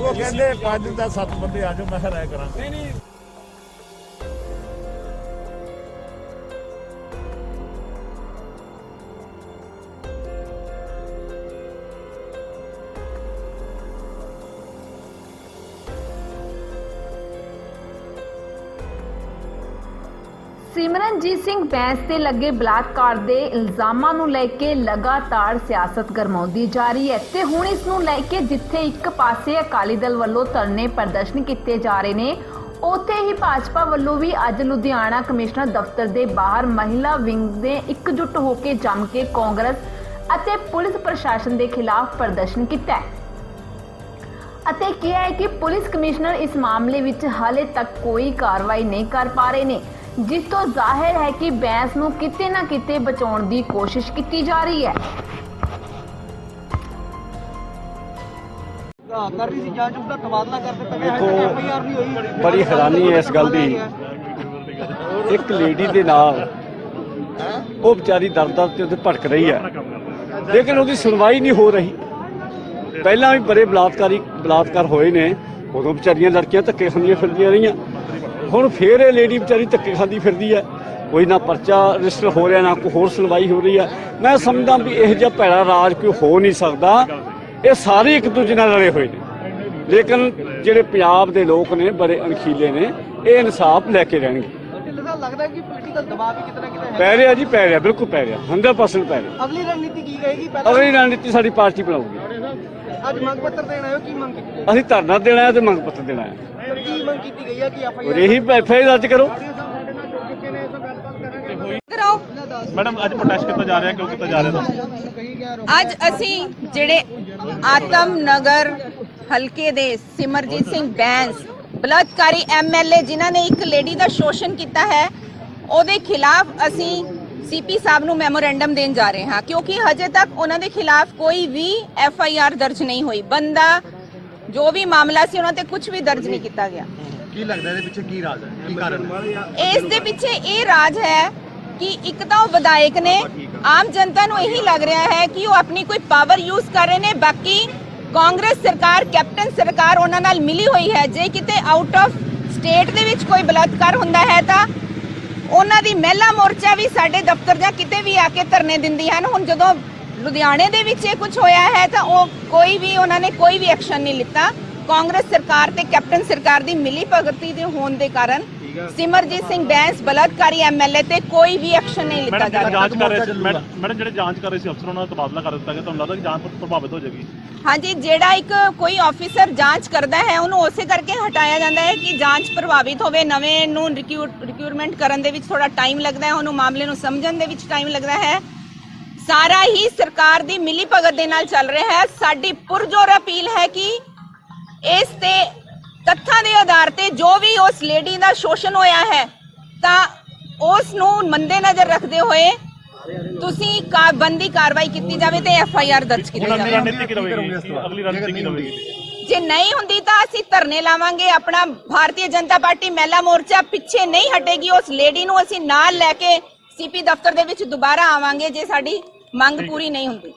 ਉਹ ਕਹਿੰਦੇ ਪੰਜ ਦਾ ਸੱਤ ਬੰਦੇ ਆ ਜਾਓ ਮੈਂ ਕਿਹਾ ਰਾਇ ਕਰਾਂਗੇ। ਸਿਮਰਨਜੀਤ ਸਿੰਘ ਬੈਂਸ ਤੇ ਲੱਗੇ ਬਲਾਤਕਾਰ ਦੇ ਇਲਜ਼ਾਮਾਂ ਨੂੰ ਲੈ ਕੇ ਲਗਾਤਾਰ ਸਿਆਸਤ ਗਰਮਾਉਂਦੀ ਜਾ ਰਹੀ ਹੈ ਤੇ ਹੁਣ ਇਸ ਨੂੰ ਲੈ ਕੇ ਜਿੱਥੇ ਇੱਕ ਪਾਸੇ ਅਕਾਲੀ ਦਲ ਵੱਲੋਂ ਧਰਨੇ ਪ੍ਰਦਰਸ਼ਨ ਕੀਤੇ ਜਾ ਰਹੇ ਨੇ, ਉੱਥੇ ਹੀ ਭਾਜਪਾ ਵੱਲੋਂ ਵੀ ਅੱਜ ਲੁਧਿਆਣਾ ਕਮਿਸ਼ਨਰ ਦਫ਼ਤਰ ਦੇ ਬਾਹਰ ਮਹਿਲਾ ਵਿੰਗ ਨੇ ਇਕਜੁੱਟ ਹੋ ਕੇ ਜੰਮ ਕੇ ਕਾਂਗਰਸ ਅਤੇ ਪੁਲਿਸ ਪ੍ਰਸ਼ਾਸਨ ਦੇ ਖਿਲਾਫ ਪ੍ਰਦਰਸ਼ਨ ਕੀਤਾ ਹੈ। ਅਤੇ ਕਿਹਾ ਹੈ ਕਿ ਪੁਲਿਸ ਕਮਿਸ਼ਨਰ ਇਸ ਮਾਮਲੇ ਵਿੱਚ ਹਾਲੇ ਤੱਕ ਕੋਈ ਕਾਰਵਾਈ ਨਹੀਂ ਕਰ ਪਾ ਰਹੇ ਨੇ। ਜਿਸ ਤੋਂ ਜ਼ਾਹਿਰ ਹੈ ਕਿ ਬੈਂਸ ਨੂੰ ਕਿਤੇ ਨਾ ਕਿਤੇ ਬਚਾਉਣ ਦੀ ਕੋਸ਼ਿਸ਼ ਕੀਤੀ ਜਾ ਰਹੀ ਹੈ। ਕਰ ਰਹੀ ਸੀ ਜਾਂਚ ਉਸਦਾ ਤਬਾਦਲਾ ਕਰ ਦਿੱਤਾ ਗਿਆ ਹੈ ਦੇਖੋ, ਨਹੀਂ ਹੋਈ ਬੜੀ ਹੈਰਾਨੀ ਹੈ ਇਸ ਗੱਲ ਦੀ। ਇੱਕ ਲੇਡੀ ਦੇ ਨਾਲ ਉਹ ਵਿਚਾਰੀ ਦਰ-ਦਰ ਤੇ ਉਹਦੇ ਭਟਕ ਰਹੀ ਹੈ। ਲੇਕਿਨ ਉਹਦੀ ਸੁਣਵਾਈ ਨਹੀਂ ਹੋ ਰਹੀ। ਪਹਿਲਾਂ ਵੀ ਬੜੇ ਬਲਾਤਕਾਰੀ ਬਲਾਤਕਾਰ ਹੋਏ ਨੇ। ਉਦੋਂ ਵਿਚਾਰੀਆਂ ਲੜਕੀਆਂ ਧੱਕੇ ਖਾਂਦੀਆਂ ਫਿਰਦੀਆਂ ਰਹੀਆਂ। ਹੁਣ ਫੇਰ ਇਹ ਲੇਡੀ ਵਿਚਾਰੀ ਧੱਕੇ ਖਾਂਦੀ ਫਿਰਦੀ ਹੈ। ਕੋਈ ਨਾ ਪਰਚਾ ਰਜਿਸਟਰ ਹੋ ਰਿਹਾ ਨਾ ਕੋਈ ਹੋਰ ਸੁਣਵਾਈ ਹੋ ਰਹੀ ਹੈ। ਮੈਂ ਸਮਝਦਾ ਵੀ ਇਹ ਜਿਹਾ ਭੈੜਾ ਰਾਜ ਕੋਈ ਹੋ ਨਹੀਂ ਸਕਦਾ। ਇਹ ਸਾਰੇ ਇੱਕ ਦੂਜੇ ਨਾਲ ਰਲੇ ਹੋਏ ਨੇ। ਲੇਕਿਨ ਜਿਹੜੇ ਪੰਜਾਬ ਦੇ ਲੋਕ ਨੇ ਬੜੇ ਅਣਖੀਲੇ ਨੇ ਇਹ ਇਨਸਾਫ ਲੈ ਕੇ ਰਹਿਣਗੇ। ਲੱਗਦਾ ਹੈ ਕਿ ਪੋਲੀਟੀਕਲ ਦਬਾਅ ਵੀ ਕਿਤਨਾ ਕਿਤੇ ਹੈ। ਪੈ ਰਿਹਾ ਜੀ ਪੈ ਰਿਹਾ ਬਿਲਕੁਲ ਪੈ ਰਿਹਾ। 100% ਪੈ ਰਿਹਾ। ਅਗਲੀ ਰਣਨੀਤੀ ਕੀ ਰਹੇਗੀ ਅਗਲੀ ਰਣਨੀਤੀ ਸਾਡੀ ਪਾਰਟੀ ਬਣਾਊਗੀ। ਅੱਜ ਮੰਗ ਪੱਤਰ ਦੇਣ ਆਇਓ ਕੀ ਮੰਗ ਅਸੀਂ ਧਰਨਾ ਦੇਣਾ ਹੈ ਤੇ ਮੰਗ ਪੱਤਰ ਦੇਣਾ ਹੈ ਹੈ? ਕੀ ਮੰਗ ਕੀਤੀ ਗਈ ਹੈ ਕਿ ਐਫ ਆਈ ਔਰ ਇਹੀ ਐਫਆਈ ਦਰਜ ਕਰੋ। ਕਰਾਓ ਮੈਡਮ ਅੱਜ ਪ੍ਰੋਟੈਸਟ ਕੀਤਾ ਜਾ ਰਿਹਾ ਕਿਉਂ ਕੀਤਾ ਜਾ ਰਿਹਾ? ਦੱਸੋ ਅੱਜ ਅਸੀਂ ਜਿਹੜੇ ਆਤਮ ਨਗਰ ਹਲਕੇ ਦੇ ਸਿਮਰਜੀਤ ਸਿੰਘ ਬੈਂਸ ਬਲਾਤਕਾਰੀ ਐਮਐਲਏ ਜਿਨ੍ਹਾਂ ਨੇ ਇੱਕ ਲੇਡੀ ਦਾ ਸ਼ੋਸ਼ਣ ਕੀਤਾ ਹੈ ਉਹਦੇ ਖਿਲਾਫ ਅਸੀਂ ਸੀਪੀ ਸਾਹਿਬ ਨੂੰ ਮੈਮੋਰੈਂਡਮ ਦੇਣ ਜਾ ਰਹੇ ਹਾਂ ਕਿਉਂਕਿ ਹਜੇ ਤੱਕ ਉਹਨਾਂ ਦੇ ਖਿਲਾਫ ਕੋਈ ਵੀ ਐਫਆਈਆਰ ਦਰਜ ਨਹੀਂ ਹੋਈ। ਬੰਦਾ ਜੋ ਵੀ ਮਾਮਲਾ ਸੀ ਉਹਨਾਂ ਤੇ ਕੁਝ ਵੀ ਦਰਜ ਨਹੀਂ ਕੀਤਾ ਗਿਆ। ਕੀ ਲੱਗਦਾ ਇਹਦੇ ਪਿੱਛੇ ਕੀ ਰਾਜ ਹੈ? ਕੀ ਕਾਰਨ ਇਸ ਦੇ ਪਿੱਛੇ ਇਹ ਰਾਜ ਹੈ ਕਿ ਇੱਕ ਤਾਂ ਉਹ ਵਿਧਾਇਕ ਨੇ ਆਮ ਜਨਤਾ ਨੂੰ ਇਹੀ ਲੱਗ ਰਿਹਾ ਹੈ ਕਿ ਉਹ ਆਪਣੀ ਕੋਈ ਪਾਵਰ ਯੂਜ਼ ਕਰ ਰਹੇ ਨੇ ਬਾਕੀ ਕਾਂਗਰਸ ਸਰਕਾਰ ਕੈਪਟਨ ਸਰਕਾਰ ਉਹਨਾਂ ਨਾਲ ਮਿਲੀ ਹੋਈ ਹੈ। ਜੇ ਕਿਤੇ ਆਊਟ ਆਫ ਸਟੇਟ ਦੇ ਵਿੱਚ ਕੋਈ ਬਲਾਤਕਾਰ ਹੁੰਦਾ ਹੈ ਤਾਂ ਉਹਨਾਂ ਦੀ ਮਹਿਲਾ ਮੋਰਚਾ ਵੀ ਸਾਡੇ ਦਫ਼ਤਰ ਜਾਂ ਕਿਤੇ ਵੀ ਆ ਕੇ ਧਰਨੇ ਦਿੰਦੀ ਹਨ। ਹੁਣ ਜਦੋਂ ਲੁਧਿਆਣੇ ਦੇ ਵਿੱਚ ਇਹ ਕੁਝ ਹੋਇਆ ਹੈ ਤਾਂ ਉਹ ਕੋਈ ਵੀ ਉਹਨਾਂ ਨੇ ਕੋਈ ਵੀ ਐਕਸ਼ਨ ਨਹੀਂ ਲਿੱਤਾ। ਕਾਂਗਰਸ ਸਰਕਾਰ ਤੇ ਕੈਪਟਨ ਸਰਕਾਰ ਦੀ ਮਿਲੀ ਭਗਤੀ ਦੇ ਹੋਣ ਦੇ ਕਾਰਨ ਸਿਮਰਜੀਤ ਸਿੰਘ ਬੈਂਸ ਬਲਾਤਕਾਰੀ ਐਮਐਲਏ ਤੇ ਕੋਈ ਵੀ ਐਕਸ਼ਨ ਨਹੀਂ ਲਿੱਤਾ ਮੈਡਮ ਜਾ ਜਿਹੜੇ ਰਿਹਾ। ਜਾਂਚ ਕਰ ਰਹੇ ਸੀ ਮੈਡਮ ਮੈਡਮ ਜਿਹੜੇ ਜਾਂਚ ਕਰ ਰਹੇ ਸੀ ਅਫਸਰ ਉਹਨਾਂ ਦਾ ਤਬਾਦਲਾ ਕਰ ਦਿੱਤਾ ਗਿਆ। ਤੁਹਾਨੂੰ ਲੱਗਦਾ ਕਿ ਜਾਂਚ ਪ੍ਰਭਾਵਿਤ ਹੋ ਜਾਏਗੀ? ਹਾਂਜੀ ਜਿਹੜਾ ਇੱਕ ਕੋਈ ਆਫੀਸਰ ਜਾਂਚ ਕਰਦਾ ਹੈ ਉਹਨੂੰ ਉਸੇ ਕਰਕੇ ਹਟਾਇਆ ਜਾਂਦਾ ਹੈ ਕਿ ਜਾਂਚ ਪ੍ਰਭਾਵਿਤ ਹੋਵੇ। ਨਵੇਂ ਨੂੰ ਰਿਕਰੂਟਮੈਂਟ ਕਰਨ ਦੇ ਵਿੱਚ ਥੋੜਾ ਟਾਈਮ ਲੱਗਦਾ ਹੈ ਉਹਨੂੰ ਮਾਮਲੇ ਨੂੰ ਸਮਝਣ ਦੇ ਵਿੱਚ ਟਾਈਮ ਲੱਗਦਾ ਹੈ। ਸਾਰਾ ਹੀ ਸਰਕਾਰ ਦੀ ਮਿਲੀ ਭਗਤ ਦੇ ਨਾਲ ਚੱਲ ਰਿਹਾ ਹੈ। ਸਾਡੀ ਪੁਰਜੋਰ ਅਪੀਲ ਹੈ ਕਿ ਇਸ ਤੇ ਤੱਥਾਂ ਦੇ ਆਧਾਰ ਤੇ ਜੋ ਵੀ ਉਸ ਲੇਡੀ ਦਾ ਸ਼ੋਸ਼ਣ ਹੋਇਆ ਹੈ ਤਾਂ ਉਸ ਨੂੰ ਮੰਦੇ ਨਜ਼ਰ ਰੱਖਦੇ ਹੋਏ ਤੁਸੀਂ ਕਾ ਬੰਦੀ ਕਾਰਵਾਈ ਕੀਤੀ ਜਾਵੇ ਤੇ ਐਫ ਆਈ ਆਰ ਦਰਜ ਕੀਤੀ ਜਾਵੇ। ਰਣਨੀਤੀ ਕੀ ਰਹੇਗੀ ਅਗਲੀ ਰਣਨੀਤੀ ਕੀ ਰਹੇਗੀ ਜੇ ਨਹੀਂ ਹੁੰਦੀ ਤਾਂ ਅਸੀਂ ਧਰਨੇ ਲਾਵਾਂਗੇ। ਆਪਣਾ ਭਾਰਤੀ ਜਨਤਾ ਪਾਰਟੀ ਮਹਿਲਾ ਮੋਰਚਾ ਪਿੱਛੇ ਨਹੀਂ ਹਟੇਗੀ। ਉਸ ਲੇਡੀ ਨੂੰ ਅਸੀਂ ਨਾਲ ਲੈ ਕੇ ਸੀਪੀ ਦਫ਼ਤਰ ਦੇ ਵਿੱਚ ਦੁਬਾਰਾ ਆਵਾਂਗੇ ਜੇ ਸਾਡੀ ਮੰਗ ਪੂਰੀ ਨਹੀਂ ਹੁੰਦੀ।